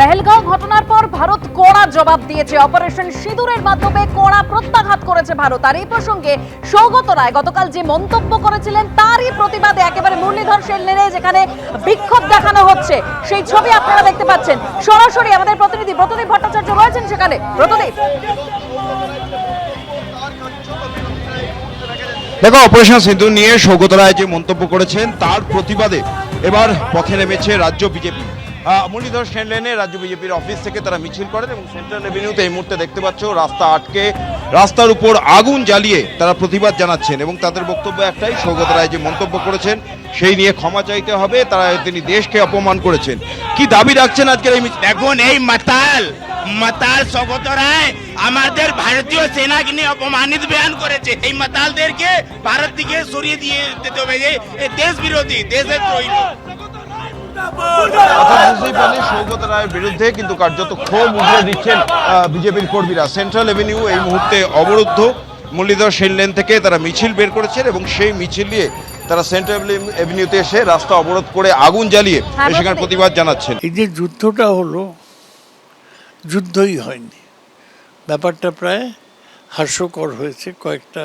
পেহেলগাঁও ঘটনার পর ভারত কড়া জবাব দিয়েছে। অপারেশন সিঁদুরের মাধ্যমে কড়া প্রত্যাঘাত করেছে ভারত। আর এই প্রসঙ্গে সৌগত রায় গতকাল যে মন্তব্য করেছিলেন, তারই প্রতিবাদে একেবারে মুরলীধর সেন লেনে যেখানে বিক্ষোভ দেখানো হচ্ছে, সেই ছবি আপনারা দেখতে পাচ্ছেন। সরাসরি আমাদের প্রতিনিধি ব্রতদীপ ভট্টাচার্য রয়েছেন সেখানে। ব্রতদীপ দেখো, অপারেশন সিন্ধু নিয়ে সৌগত রায় যে মন্তব্য করেছেন, তার প্রতিবাদে এবার পথে নেমেছে রাজ্য বিজেপি। মুরলীধর সেন লেনে রাজ্য বিজেপির অফিস থেকে তারা মিছিল করেন এবং সেন্ট্রাল এভিনিউতে এই মুহূর্তে দেখতে পাচ্ছ রাস্তা আটকে রাস্তার উপর আগুন জ্বালিয়ে তারা প্রতিবাদ জানাচ্ছেন এবং তাদের বক্তব্য একটাই সৌগত রায় যে মন্তব্য করেছেন সেই নিয়ে ক্ষমা চাইতে হবে তারা তিনি দেশকে অপমান করেছেন। কি দাবি রাখছেন আজকের এই মিছিল দেখুন এই মাতাল মাতাল স্বগত রায় আমাদের ভারতীয় সেনাকে নিয়ে অপমানিত বয়ান করেছে। এই মাতালদেরকে ভারত দিকে সরিয়ে দিয়ে দিতে হবে যে দেশ বিরোধী দেশের দ্রোহী বুঝতেই পারলেন সৌগত রায়ের বিরুদ্ধে কিন্তু কার্যত ক্ষোভ উগড়ে দিচ্ছেন বিজেপির কর্মীরা। সেন্ট্রাল এভিনিউ এই মুহূর্তে অবরুদ্ধ। মুরলীধর সেন লেন থেকে তারা মিছিল বের করেছেন এবং সেই মিছিল নিয়ে তারা সেন্ট্রাল এভিনিউতে এসে রাস্তা অবরোধ করে আগুন জ্বালিয়ে হ্যাঁ, সেখানে প্রতিবাদ জানাচ্ছেন। এই যে যুদ্ধটা হলো যুদ্ধই হয়নি। ব্যাপারটা প্রায় হাস্যকর হয়েছে। কয়েকটা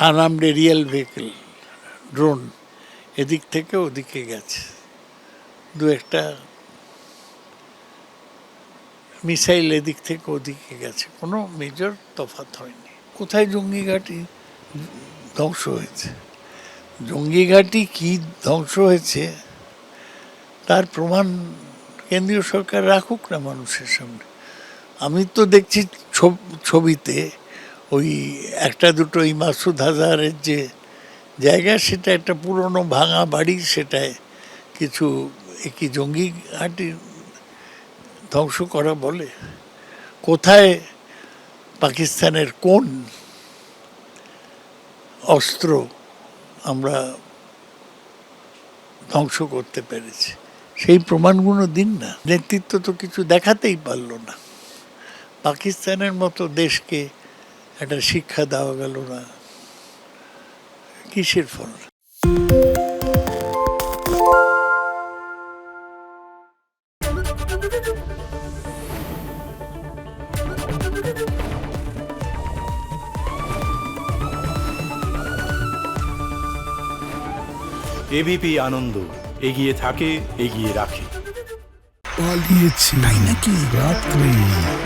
আনামড এরিয়াল ভেহিকেল ড্রোন এদিক থেকে ওদিকে গেছে। দু একটা মিসাইল এদিক থেকে ওদিকে গেছে। কোনো মেজর তফাৎ হয়নি। কোথায় জঙ্গি ঘাঁটি ধ্বংস হয়েছে? জঙ্গি ঘাঁটি কী ধ্বংস হয়েছে তার প্রমাণ কেন্দ্রীয় সরকার রাখুক না মানুষের সামনে। আমি তো দেখছি ছবিতে ওই একটা দুটো এই মাসুদ হাজারের যে জায়গা সেটা একটা পুরনো ভাঙা বাড়ি, সেটায় কিছু এ কি জঙ্গি ঘাঁটি ধ্বংস করা বলে। কোথায় পাকিস্তানের কোন অস্ত্র আমরা ধ্বংস করতে পেরেছি? সেই প্রমাণগুলো দিন না। নেতৃত্ব তো কিছু দেখাতেই পারল না। পাকিস্তানের মতো দেশকে একটা শিক্ষা দেওয়া গেল না। কিসের ফল? এবিপি আনন্দ এগিয়ে থাকে এগিয়ে রাখে। পালিয়েছে। তাই নাকি? রাত্রে।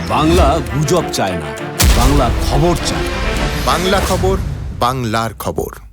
বাংলা গুজব চায় না বাংলা খবর চায়। বাংলা খবর বাংলার খবর।